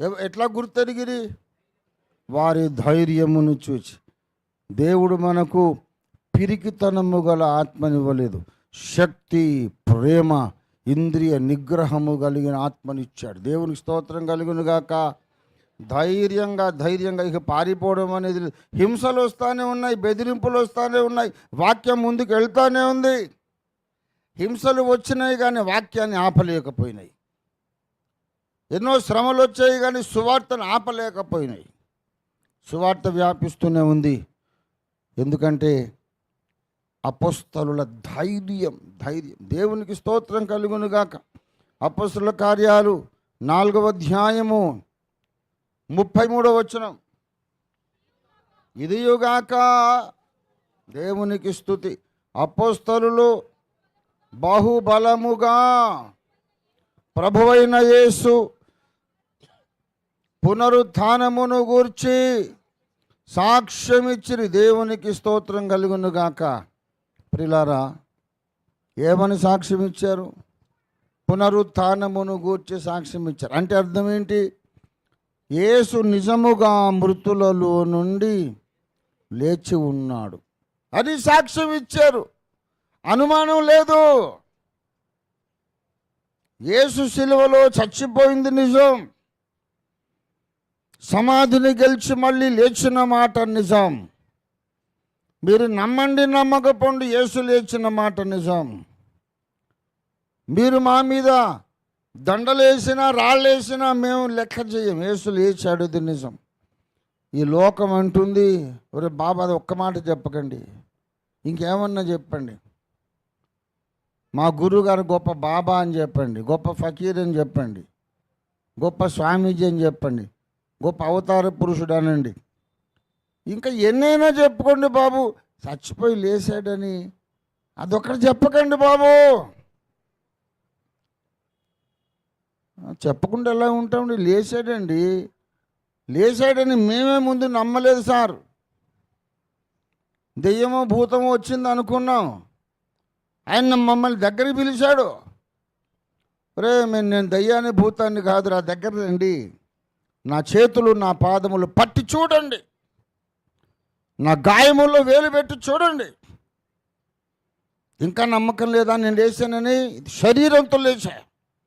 ఎట్లా గుర్తెరిగిరి వారి ధైర్యమును చూచి. దేవుడు మనకు పిరికితనము గల ఆత్మనివ్వలేదు. శక్తి ప్రేమ ఇంద్రియ నిగ్రహము కలిగిన ఆత్మనిచ్చాడు. దేవునికి స్తోత్రం కలిగినగాక ధైర్యంగా ధైర్యంగా ఇక పారిపోవడం అనేది హింసలు వస్తూనే ఉన్నాయి బెదిరింపులు వస్తూనే ఉన్నాయి వాక్యం ముందుకు వెళ్తానే ఉంది. హింసలు వచ్చినాయి కానీ వాక్యాన్ని ఆపలేకపోయినాయి. ఎన్నో శ్రమలు వచ్చాయి కానీ సువార్తను ఆపలేకపోయినాయి. సువార్త వ్యాపిస్తూనే ఉంది. ఎందుకంటే అపస్తలుల ధైర్యం ధైర్యం. దేవునికి స్తోత్రం కలుగునుగాక. అపస్తుల కార్యాలు నాలుగవ అధ్యాయము ముప్పై మూడవ వచనం. ఇదియుగాక దేవునికి స్థుతి అపోస్తలు బాహుబలముగా ప్రభువైన యేసు పునరుత్నమును గూర్చి సాక్ష్యమిచ్చిరి దేవునికి స్తోత్రం కలుగును గాక. ప్రిలారా ఏమని సాక్ష్యం ఇచ్చారు పునరుత్నమును గూర్చి సాక్ష్యం ఇచ్చారు అంటే అర్థం ఏంటి యేసు నిజముగా మృతులలో నుండి లేచి ఉన్నాడు. అది సాక్ష్యం ఇచ్చారు అనుమానం లేదు. యేసు శిలువలో చచ్చిపోయింది నిజం. సమాధిని గెలిచి మళ్ళీ లేచిన మాట నిజం. మీరు నమ్మండి నమ్మకపోండి యేసు లేచిన మాట నిజం. మీరు మా మీద దండలేసినా రాళ్ళేసినా మేము లెక్క చేయం యేసు లేచాడు ఇది నిజం. ఈ లోకం అంటుంది ఒరే బాబా అది ఒక్క మాట చెప్పకండి. ఇంకేమన్నా చెప్పండి. మా గురువుగారు గొప్ప బాబా అని చెప్పండి గొప్ప ఫకీర్ అని చెప్పండి గొప్ప స్వామీజీ అని చెప్పండి. గొప్ప అవతార పురుషుడు అనండి ఇంకా ఎన్నైనా చెప్పుకోండి బాబు చచ్చిపోయి లేచాడని అదొక్కటి చెప్పకండి బాబు. చెప్పకుండా ఎలా ఉంటామండి? లేచాడండి లేచాడని మేమే ముందు నమ్మలేదు సార్. దెయ్యమో భూతమో వచ్చింది అనుకున్నాం. ఆయన మమ్మల్ని దగ్గరికి పిలిచాడు. రే మేము నేను దయ్యాన్ని భూతాన్ని కాదురా దగ్గర రండి నా చేతులు నా పాదములు పట్టి చూడండి. నా గాయముల్లో వేలు పెట్టి చూడండి. ఇంకా నమ్మకం లేదా? నేను లేచానని శరీరంతో లేచా.